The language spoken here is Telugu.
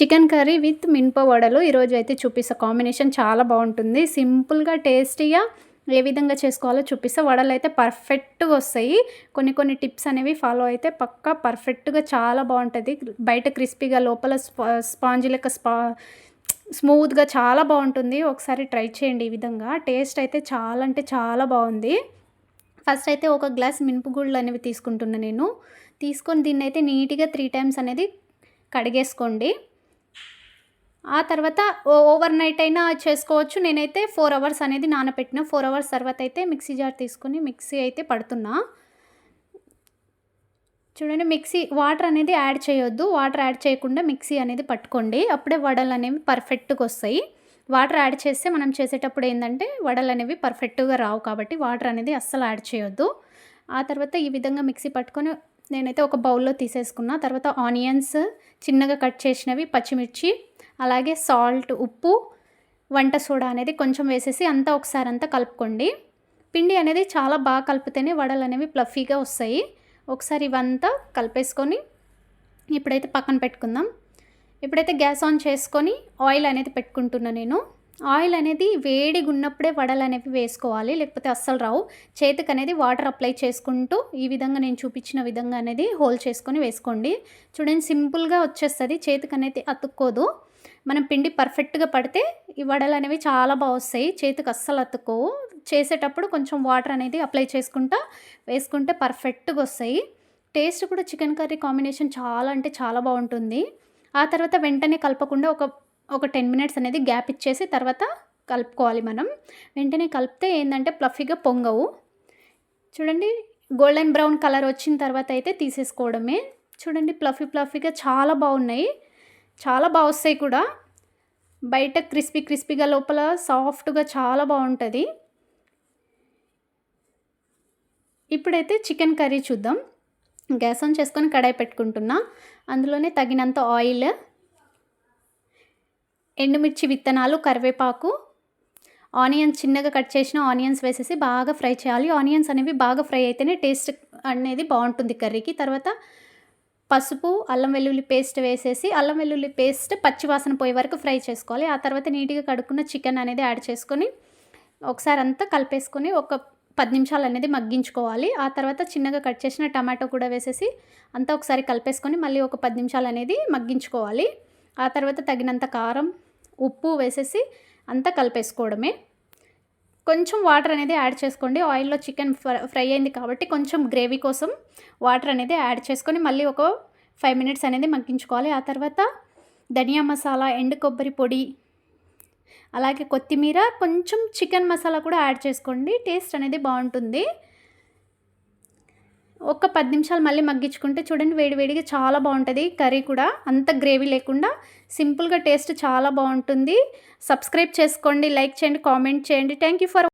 చికెన్ కర్రీ విత్ మినప వడలు. ఈరోజు అయితే చూపిస్తా. కాంబినేషన్ చాలా బాగుంటుంది. సింపుల్గా టేస్టీగా ఏ విధంగా చేసుకోవాలో చూపిస్తే. వడలు అయితే పర్ఫెక్ట్గా వస్తాయి. కొన్ని కొన్ని టిప్స్ అనేవి ఫాలో అయితే పక్కా పర్ఫెక్ట్గా చాలా బాగుంటుంది. బయట క్రిస్పీగా లోపల స్పా స్పాంజ్ లెక్క స్పా స్మూత్గా చాలా బాగుంటుంది. ఒకసారి ట్రై చేయండి ఈ విధంగా. టేస్ట్ అయితే చాలా అంటే చాలా బాగుంది. ఫస్ట్ అయితే ఒక గ్లాస్ మినుపుగుళ్ళు అనేవి తీసుకుంటున్నాను నేను. తీసుకొని దీన్ని అయితే నీట్గా త్రీ టైమ్స్ అనేది కడిగేసుకోండి. ఆ తర్వాత ఓవర్ నైట్ అయినా చేసుకోవచ్చు. నేనైతే ఫోర్ అవర్స్ అనేది నానబెట్టిన ఫోర్ అవర్స్ తర్వాత అయితే మిక్సీ జార్ తీసుకొని మిక్సీ అయితే పడుతున్నా. చూడండి మిక్సీ వాటర్ అనేది యాడ్ చేయొద్దు. వాటర్ యాడ్ చేయకుండా మిక్సీ అనేది పట్టుకోండి. అప్పుడే వడలు అనేవి పర్ఫెక్ట్గా వస్తాయి. వాటర్ యాడ్ చేస్తే మనం చేసేటప్పుడు ఏంటంటే వడలు అనేవి పర్ఫెక్ట్గా రావు కాబట్టి వాటర్ అనేది అస్సలు యాడ్ చేయొద్దు. ఆ తర్వాత ఈ విధంగా మిక్సీ పట్టుకొని నేనైతే ఒక బౌల్లో తీసేసుకున్నా. తర్వాత ఆనియన్స్ చిన్నగా కట్ చేసినవి పచ్చిమిర్చి అలాగే సాల్ట్ ఉప్పు వంట సోడా అనేది కొంచెం వేసేసి అంతా ఒకసారి అంతా కలుపుకోండి. పిండి అనేది చాలా బాగా కలిపితేనే వడలు అనేవి ప్లఫీగా వస్తాయి. ఒకసారి ఇవంతా కలిపేసుకొని ఇప్పుడైతే పక్కన పెట్టుకుందాం. ఇప్పుడైతే గ్యాస్ ఆన్ చేసుకొని ఆయిల్ అనేది పెట్టుకుంటున్నా నేను. ఆయిల్ అనేది వేడిగా ఉన్నప్పుడే వడలు అనేవి వేసుకోవాలి లేకపోతే అస్సలు రావు. చేతికి అనేది వాటర్ అప్లై చేసుకుంటూ ఈ విధంగా నేను చూపించిన విధంగా అనేది హోల్ చేసుకొని వేసుకోండి. చూడండి సింపుల్గా వచ్చేస్తుంది. చేతికి అనేది అతుక్కోదు. మనం పిండి పర్ఫెక్ట్గా పడితే ఈ వడలు అనేవి చాలా బాగా వస్తాయి. చేతికి అస్సలు అతుక్కోవు. చేసేటప్పుడు కొంచెం వాటర్ అనేది అప్లై చేసుకుంటా వేసుకుంటే పర్ఫెక్ట్గా వస్తాయి. టేస్ట్ కూడా చికెన్ కర్రీ కాంబినేషన్ చాలా అంటే చాలా బాగుంటుంది. ఆ తర్వాత వెంటనే కలపకుండా ఒక ఒక టెన్ మినిట్స్ అనేది గ్యాప్ ఇచ్చేసి తర్వాత కలుపుకోవాలి మనం. వెంటనే కలిపితే ఏంటంటే ప్లఫీగా పొంగవు. చూడండి గోల్డెన్ బ్రౌన్ కలర్ వచ్చిన తర్వాత అయితే తీసేసుకోవడమే. చూడండి ప్లఫీ ప్లఫీగా చాలా బాగున్నాయి. చాలా బాగా వస్తాయి కూడా. బయట క్రిస్పీ క్రిస్పీగా లోపల సాఫ్ట్గా చాలా బాగుంటుంది. ఇప్పుడైతే చికెన్ కర్రీ చూద్దాం. గ్యాస్ ఆన్ చేసుకొని కడాయి పెట్టుకుంటున్నా. అందులోనే తగినంత ఆయిల్ ఎండుమిర్చి విత్తనాలు కరివేపాకు ఆనియన్స్ చిన్నగా కట్ చేసిన ఆనియన్స్ వేసేసి బాగా ఫ్రై చేయాలి. ఆనియన్స్ అనేవి బాగా ఫ్రై అయితేనే టేస్ట్ అనేది బాగుంటుంది కర్రీకి. తర్వాత పసుపు అల్లం వెల్లుల్లి పేస్ట్ వేసేసి అల్లం వెల్లుల్లి పేస్ట్ పచ్చివాసన పోయే వరకు ఫ్రై చేసుకోవాలి. ఆ తర్వాత నీట్గా కడుక్కున్న చికెన్ అనేది యాడ్ చేసుకొని ఒకసారి అంతా కలిపేసుకొని ఒక పది నిమిషాలు అనేది మగ్గించుకోవాలి. ఆ తర్వాత చిన్నగా కట్ చేసిన టమాటో కూడా వేసేసి అంతా ఒకసారి కలిపేసుకొని మళ్ళీ ఒక పది నిమిషాలు అనేది మగ్గించుకోవాలి. ఆ తర్వాత తగినంత కారం ఉప్పు వేసేసి అంతా కలిపేసుకోవడమే. కొంచెం వాటర్ అనేది యాడ్ చేసుకోండి. ఆయిల్లో చికెన్ ఫ్రై అయింది కాబట్టి కొంచెం గ్రేవీ కోసం వాటర్ అనేది యాడ్ చేసుకొని మళ్ళీ ఒక ఫైవ్ మినిట్స్ అనేది మగ్గించుకోవాలి. ఆ తర్వాత ధనియా మసాలా ఎండు కొబ్బరి పొడి అలాగే కొత్తిమీర కొంచెం చికెన్ మసాలా కూడా యాడ్ చేసుకోండి. టేస్ట్ అనేది బాగుంటుంది. ఒక పది నిమిషాలు మళ్ళీ మగ్గించుకుంటే చూడండి వేడివేడిగా చాలా బాగుంటుంది. కర్రీ కూడా అంత గ్రేవీ లేకుండా సింపుల్గా టేస్ట్ చాలా బాగుంటుంది. సబ్స్క్రైబ్ చేసుకోండి లైక్ చేయండి కామెంట్ చేయండి. Thank you for